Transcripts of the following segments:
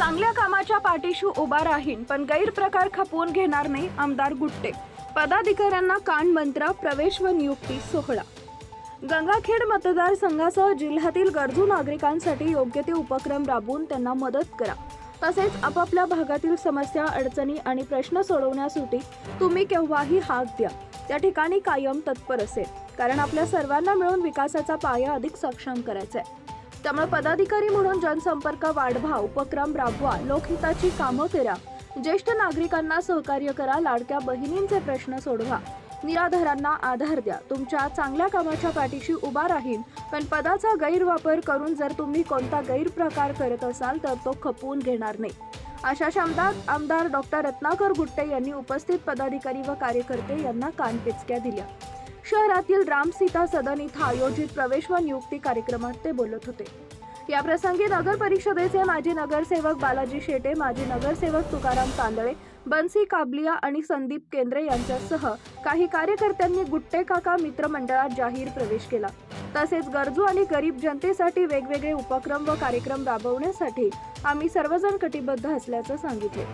चांगल्या कामाच्या पाठीशी उभा राहीन पण गैरप्रकार खपवून घेणार नाही आमदार गुट्टे. पदाधिकाऱ्यांना कान मंत्र प्रवेश व नियुक्ती सोहळा. गंगाखेड मतदारसंघासह जिल्ह्यातील गरजू नागरिकांसाठी योग्य ते उपक्रम राबवून त्यांना मदत करा. तसेच आपापल्या भागातील समस्या अडचणी आणि प्रश्न सोडवण्यासाठी तुम्ही केव्हाही हात द्या. त्या ठिकाणी कायम तत्पर असेल कारण आपल्या सर्वांना मिळून विकासाचा पाया अधिक सक्षम करायचा आहे. त्यामुळे पदाधिकारी म्हणून जनसंपर्क वाढवा उपक्रम राबवा लोकहिताची कामं करा ज्येष्ठ नागरिकांना सहकार्य करा लाडक्या बहिणींचे प्रश्न सोडवा. निराधारांना आधार द्या. तुमच्या चांगल्या कामाच्या पाठीशी उभा राहील पण पदाचा गैरवापर करून जर तुम्ही कोणता गैरप्रकार करत असाल तर तो खपवून घेणार नाही. अशा शब्दात आमदार डॉक्टर रत्नाकर गुट्टे यांनी उपस्थित पदाधिकारी व कार्यकर्ते यांना कानपिचक्या दिल्या. शहरातील रामसीता सदन इथं आयोजित प्रवेश व नियुक्ती कार्यक्रमात ते बोलत होते. या प्रसंगी नगर परिषदेचे माजी नगरसेवक बालाजी शेटे माजी नगरसेवक तुकाराम तांदळे बन्सी काबलिया आणि संदीप केंद्रे यांच्यासह काही कार्यकर्त्यांनी गुट्टे काका मित्रमंडळात जाहीर प्रवेश केला. तसेच गरजू आणि गरीब जनतेसाठी वेगवेगळे उपक्रम व कार्यक्रम राबवण्यासाठी आम्ही सर्वजण कटिबद्ध असल्याचं सांगितले.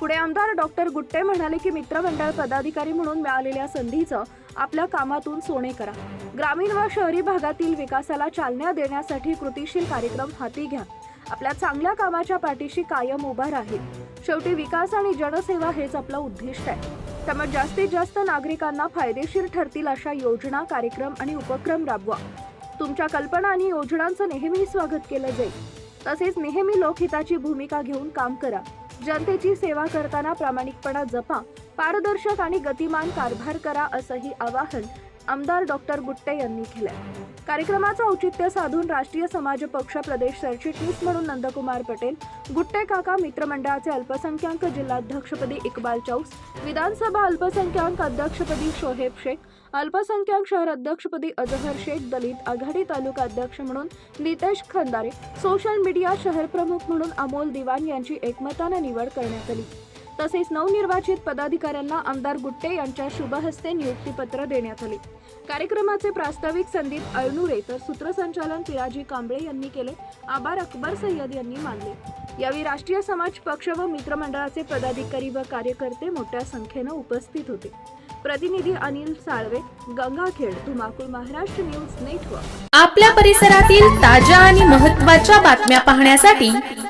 पुढे आमदार डॉक्टर गुट्टे म्हणाले की मित्रमंडळ पदाधिकारी म्हणून मिळालेल्या संधीचं आपल्या कामातून सोने करा. ग्रामीण व शहरी भागातील विकासाला चालना देण्यासाठी कृतीशील कार्यक्रम हाती घ्या. आपल्या चांगल्या कामाच्या पाठीशी कायम उभा राहील. शेवटी विकास आणि जनसेवा हेच आपलं उद्दिष्ट आहे. त्यामुळे जास्तीत जास्त नागरिकांना फायदेशीर ठरतील अशा योजना कार्यक्रम आणि उपक्रम राबवा. तुमच्या कल्पना आणि योजनांचं नेहमी स्वागत केलं जाईल. तसेच नेहमी लोकहिताची भूमिका घेऊन काम करा. जनतेची सेवा करताना प्रामाणिकपणा जपा पारदर्शक आणि गतिमान कारभार करा असंही आवाहन आमदार डॉक्टर गुट्टे यांनी केल्या. कार्यक्रमाचं औचित्य साधून राष्ट्रीय समाज पक्ष प्रदेश सरचिटणीस म्हणून नंदकुमार पटेल गुट्टे काका मित्रमंडळाचे अल्पसंख्याक जिल्हाध्यक्षपदी इक्बाल चौस विधानसभा अल्पसंख्याक अध्यक्षपदी शोहेब शेख अल्पसंख्याक शहर अध्यक्षपदी अजहर शेख दलित आघाडी तालुका अध्यक्ष म्हणून नितेश खंदारे सोशल मीडिया शहर प्रमुख म्हणून अमोल दिवान यांची एकमतानं निवड करण्यात आली. तसेच नवनिर्वाचित पदाधिकाऱ्यांना आमदार गुट्टे यांच्या शुभहस्ते नियुक्तीपत्र देण्यात आले. कार्यक्रमाचे प्रास्ताविक संदीप अळनुरे तर सूत्रसंचालन पिराजी कांबळे यांनी केले. आबार अकबर सय्यद यांनी मानले. यावेळी राष्ट्रीय समाज पक्ष व मित्रमंडळाचे पदाधिकारी व कार्यकर्ते मोठ्या संख्येनं उपस्थित होते. प्रतिनिधी अनिल साळवे गंगाखेड धुमाकूळ महाराष्ट्र न्यूज नेटवर्क. आपल्या परिसरातील ताज्या आणि महत्त्वाच्या बातम्या पाहण्यासाठी